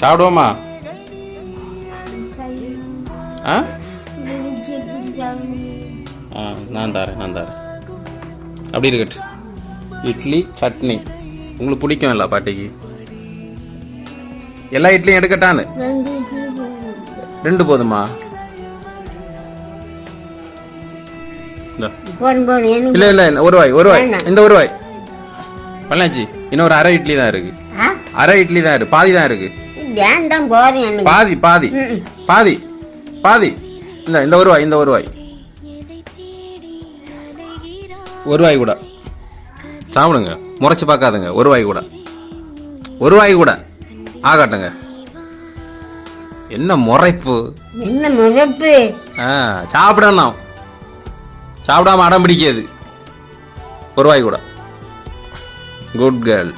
சாப்பிடுவோமா? ஆ? ஆ நான் தரேன் நான் தரேன். அப்படி இருக்கட்டு இட்லி சட்னி. உங்களுக்கு பிடிக்கும்ல பாட்டிக்கு? எல்லா இட்லியும் எடுக்கட்டான்னு? ரெண்டு போதுமா? இல்ல இல்ல இல்ல, ஒரு வாய் ஒரு வாய். இந்த ஒரு வாய். பழனாச்சி இன்னும் ஒரு அரை இட்லி தான் இருக்கு. அரை இட்லி தான் இருக்கு. பாதி தான் இருக்கு. வேண்டாம் போதும் எனக்கு பாதி பாதி. பாதி. பாதி. இந்த இந்த ஒரு வாய் இந்த ஒரு வாய். ஒரு வாய் கூட. சாப்பிடுங்க. முறைச்சு பார்க்காதுங்க. ஒரு வாய் கூட. ஒரு வாய் கூட. ஆகாட்டுங்க என்ன முறைப்பு? என்ன முகப்பு ஆ சாப்பிடணும் சாப்பிடாம அடம் பிடிக்காது. ஒரு வாய் கூட. Good girl